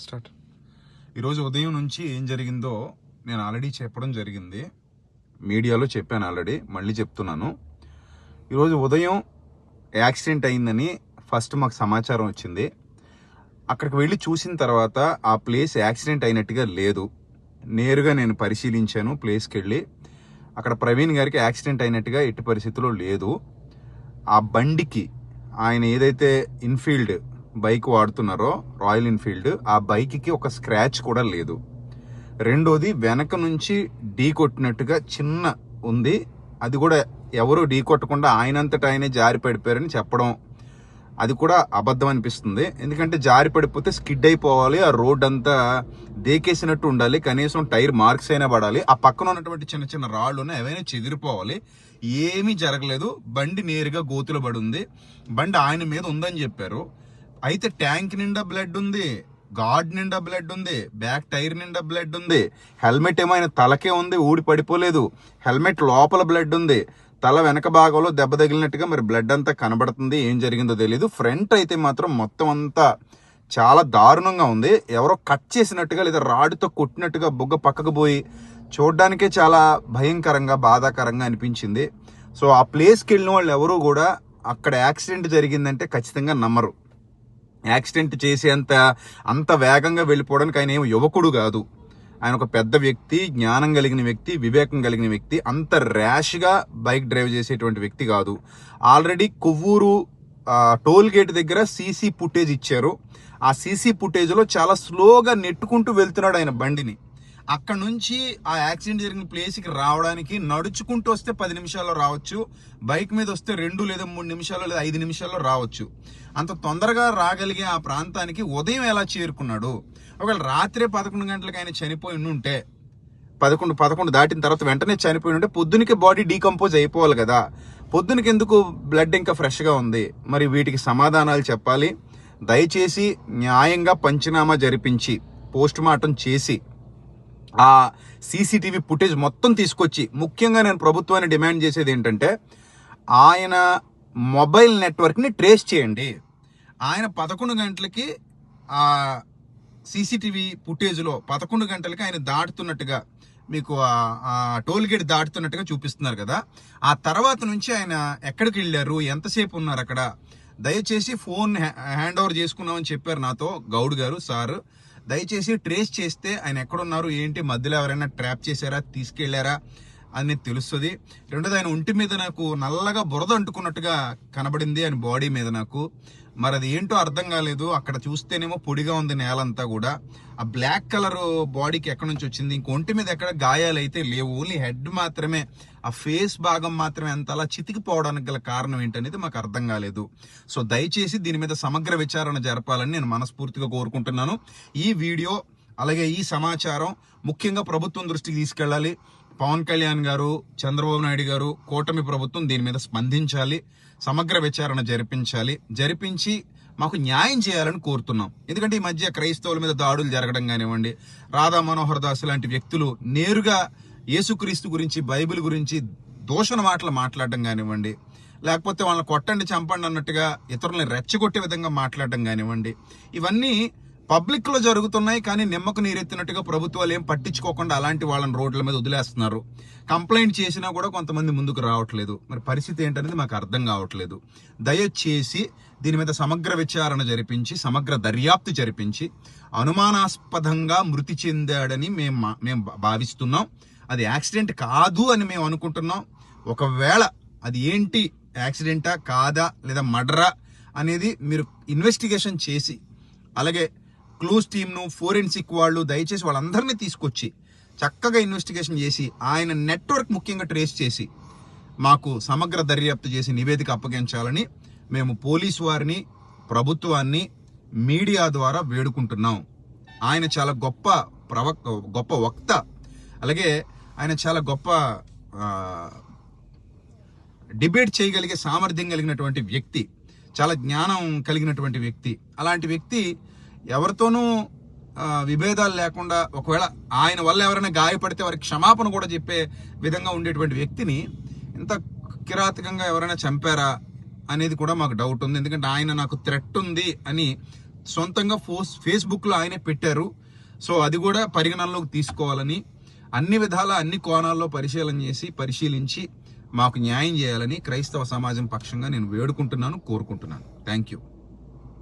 Start. ఈరోజు ఉదయం నుంచి ఏం జరిగిందో నేను ఆల్రెడీ చెప్పడం జరిగింది. మీడియాలో చెప్పాను ఆల్రెడీ మళ్ళీ చెప్తున్నాను. ఈరోజు ఉదయం యాక్సిడెంట్ అయిందని ఫస్ట్ మాకు సమాచారం వచ్చింది. అక్కడికి వెళ్ళి చూసిన తర్వాత ఆ ప్లేస్ యాక్సిడెంట్ అయినట్టుగా లేదు. నేరుగా నేను పరిశీలించాను ప్లేస్కి వెళ్ళి అక్కడ ప్రవీణ్ గారికి యాక్సిడెంట్ అయినట్టుగా ఎట్టి పరిస్థితుల్లో లేదు. ఆ బండికి ఆయన ఏదైతే ఇన్ఫీల్డ్ బైక్ వాడుతున్నారో రాయల్ ఎన్ఫీల్డ్ ఆ బైక్కి ఒక స్క్రాచ్ కూడా లేదు. రెండోది వెనక నుంచి ఢీ కొట్టినట్టుగా చిన్న ఉంది. అది కూడా ఎవరు ఢీ కొట్టకుండా ఆయనంతటా ఆయనే జారి పడిపోయారని చెప్పడం అది కూడా అబద్ధం అనిపిస్తుంది. ఎందుకంటే జారి పడిపోతే స్కిడ్ అయిపోవాలి ఆ రోడ్ అంతా దేకేసినట్టు ఉండాలి కనీసం టైర్ మార్క్స్ అయినా పడాలి ఆ పక్కన ఉన్నటువంటి చిన్న చిన్న రాళ్ళు ఉన్నాయి ఏవైనా చెదిరిపోవాలి. ఏమీ జరగలేదు. బండి నేరుగా గోతులు పడి ఉంది. బండి ఆయన మీద ఉందని చెప్పారు. అయితే ట్యాంక్ నిండా బ్లడ్ ఉంది గాడ్ నిండా బ్లడ్ ఉంది బ్యాక్ టైర్ నిండా బ్లడ్ ఉంది హెల్మెట్ ఏమైనా తలకే ఉంది ఊడి పడిపోలేదు హెల్మెట్ లోపల బ్లడ్ ఉంది తల వెనక భాగంలో దెబ్బ తగిలినట్టుగా మరి బ్లడ్ అంతా కనబడుతుంది ఏం జరిగిందో తెలియదు ఫ్రంట్ అయితే మాత్రం మొత్తం అంతా చాలా దారుణంగా ఉంది ఎవరో కట్ చేసినట్టుగా లేదా రాడుతో కొట్టినట్టుగా బుగ్గ పక్కకు పోయి చూడడానికే చాలా భయంకరంగా బాధాకరంగా అనిపించింది. సో ఆ ప్లేస్కి వెళ్ళిన వాళ్ళు ఎవరూ కూడా అక్కడ యాక్సిడెంట్ జరిగిందంటే ఖచ్చితంగా నమ్మరు. యాక్సిడెంట్ చేసేంత అంత వేగంగా వెళ్ళిపోవడానికి ఆయన ఏమి యువకుడు కాదు. ఆయన ఒక పెద్ద వ్యక్తి జ్ఞానం కలిగిన వ్యక్తి వివేకం కలిగిన వ్యక్తి అంత ర్యాష్గా బైక్ డ్రైవ్ చేసేటువంటి వ్యక్తి కాదు. ఆల్రెడీ కొవ్వూరు టోల్ గేట్ దగ్గర సీసీ ఫుటేజ్ ఇచ్చారు. ఆ సీసీ ఫుటేజ్లో చాలా స్లోగా నెట్టుకుంటూ వెళ్తున్నాడు ఆయన బండిని. అక్కడ నుంచి ఆ యాక్సిడెంట్ జరిగిన ప్లేస్కి రావడానికి నడుచుకుంటూ వస్తే పది నిమిషాల్లో రావచ్చు బైక్ మీద వస్తే రెండు లేదా మూడు నిమిషాల్లో లేదా ఐదు నిమిషాల్లో రావచ్చు. అంత తొందరగా రాగలిగే ఆ ప్రాంతానికి ఉదయం ఎలా చేరుకున్నాడు? ఒకవేళ రాత్రే పదకొండు గంటలకు ఆయన చనిపోయి ఉంటే పదకొండు పదకొండు దాటిన తర్వాత వెంటనే చనిపోయి ఉంటే పొద్దునికి బాడీ డీకంపోజ్ అయిపోవాలి కదా. పొద్దునకి ఎందుకు బ్లడ్ ఇంకా ఫ్రెష్గా ఉంది? మరి వీటికి సమాధానాలు చెప్పాలి. దయచేసి న్యాయంగా పంచనామా జరిపించి పోస్ట్ మార్టం చేసి ఆ సీసీటీవీ ఫుటేజ్ మొత్తం తీసుకొచ్చి ముఖ్యంగా నేను ప్రభుత్వాన్ని డిమాండ్ చేసేది ఏంటంటే ఆయన మొబైల్ నెట్వర్క్ని ట్రేస్ చేయండి. ఆయన పదకొండు గంటలకి ఆ సీసీటీవీ ఫుటేజ్లో పదకొండు గంటలకి ఆయన దాటుతున్నట్టుగా మీకు టోల్ గేట్ దాటుతున్నట్టుగా చూపిస్తున్నారు కదా. ఆ తర్వాత నుంచి ఆయన ఎక్కడికి వెళ్ళారు? ఎంతసేపు ఉన్నారు అక్కడ? దయచేసి ఫోన్ హ్యా- హ్యాండ్ ఓవర్ చేసుకున్నామని చెప్పారు నాతో గౌడ్ గారు సార్. దయచేసి ట్రేస్ చేస్తే ఆయన ఎక్కడున్నారు? ఏంటి? మధ్యలో ఎవరైనా ట్రాప్ చేశారా? తీసుకెళ్ళారా? అని తెలుస్తుంది. రెండోది ఆయన ఒంటి మీద నాకు నల్లగా బురద అంటుకున్నట్టుగా కనబడింది ఆయన బాడీ మీద నాకు. మరి అది ఏంటో అర్థం కాలేదు. అక్కడ చూస్తేనేమో పొడిగా ఉంది నేలంతా కూడా. ఆ బ్లాక్ కలర్ బాడీకి ఎక్కడి నుంచి వచ్చింది? ఇంక ఒంటి మీద ఎక్కడ గాయాలు అయితే లేవు. ఓన్లీ హెడ్ మాత్రమే ఆ ఫేస్ భాగం మాత్రమే అంత అలా చితికిపోవడానికి గల కారణం ఏంటనేది మాకు అర్థం కాలేదు. సో దయచేసి దీని మీద సమగ్ర విచారణ జరపాలని నేను మనస్ఫూర్తిగా కోరుకుంటున్నాను. ఈ వీడియో అలాగే ఈ సమాచారం ముఖ్యంగా ప్రభుత్వం దృష్టికి తీసుకెళ్ళాలి. పవన్ కళ్యాణ్ గారు చంద్రబాబు నాయుడు గారు కూటమి ప్రభుత్వం దీని మీద స్పందించాలి సమగ్ర విచారణ జరిపించాలి. జరిపించి మాకు న్యాయం చేయాలని కోరుతున్నాం. ఎందుకంటే ఈ మధ్య క్రైస్తవుల మీద దాడులు జరగడం కానివ్వండి రాధా మనోహర్ దాస్ లాంటి వ్యక్తులు నేరుగా యేసుక్రీస్తు గురించి బైబిల్ గురించి దూషణ మాటలు మాట్లాడడం కానివ్వండి లేకపోతే వాళ్ళని కొట్టండి చంపండి అన్నట్టుగా ఇతరులని రెచ్చగొట్టే విధంగా మాట్లాడడం కానివ్వండి ఇవన్నీ పబ్లిక్లో జరుగుతున్నాయి కానీ నిమ్మకు నీరెత్తినట్టుగా ప్రభుత్వాలు ఏం పట్టించుకోకుండా అలాంటి వాళ్ళని రోడ్ల మీద వదిలేస్తున్నారు. కంప్లైంట్ చేసినా కూడా కొంతమంది ముందుకు రావట్లేదు. మరి పరిస్థితి ఏంటనేది మాకు అర్థం కావట్లేదు. దయచేసి దీని మీద సమగ్ర విచారణ జరిపించి సమగ్ర దర్యాప్తు జరిపించి అనుమానాస్పదంగా మృతి చెందాడని మేము మా- మేము భా- భావిస్తున్నాం. అది యాక్సిడెంట్ కాదు అని మేము అనుకుంటున్నాం. ఒకవేళ అది ఏంటి యాక్సిడెంటా కాదా లేదా మర్డరా అనేది మీరు ఇన్వెస్టిగేషన్ చేసి అలాగే క్లూస్ టీమ్ను ఫోరెన్సిక్ వాళ్ళు దయచేసి వాళ్ళందరినీ తీసుకొచ్చి చక్కగా ఇన్వెస్టిగేషన్ చేసి ఆయన నెట్వర్క్ ముఖ్యంగా ట్రేస్ చేసి మాకు సమగ్ర దర్యాప్తు చేసి నివేదిక అప్పగించాలని మేము పోలీసు వారిని ప్రభుత్వాన్ని మీడియా ద్వారా వేడుకుంటున్నాం. ఆయన చాలా గొప్ప ప్రవక్ గొప్ప వక్త. అలాగే ఆయన చాలా గొప్ప డిబేట్ చేయగలిగే సామర్థ్యం కలిగినటువంటి వ్యక్తి. చాలా జ్ఞానం కలిగినటువంటి వ్యక్తి. అలాంటి వ్యక్తి ఎవరితోనూ విభేదాలు లేకుండా ఒకవేళ ఆయన వల్ల ఎవరైనా గాయపడితే వారికి క్షమాపణ కూడా చెప్పే విధంగా ఉండేటువంటి వ్యక్తిని ఇంత కిరాతకంగా ఎవరైనా చంపారా అనేది కూడా మాకు డౌట్ ఉంది. ఎందుకంటే ఆయన నాకు థ్రెట్ ఉంది అని సొంతంగా ఫోస్ ఫేస్బుక్లో ఆయనే పెట్టారు. సో అది కూడా పరిగణనలోకి తీసుకోవాలని అన్ని విధాల అన్ని కోణాల్లో పరిశీలన చేసి పరిశీలించి మాకు న్యాయం చేయాలని క్రైస్తవ సమాజం పక్షంగా నేను వేడుకుంటున్నాను కోరుకుంటున్నాను. Thank you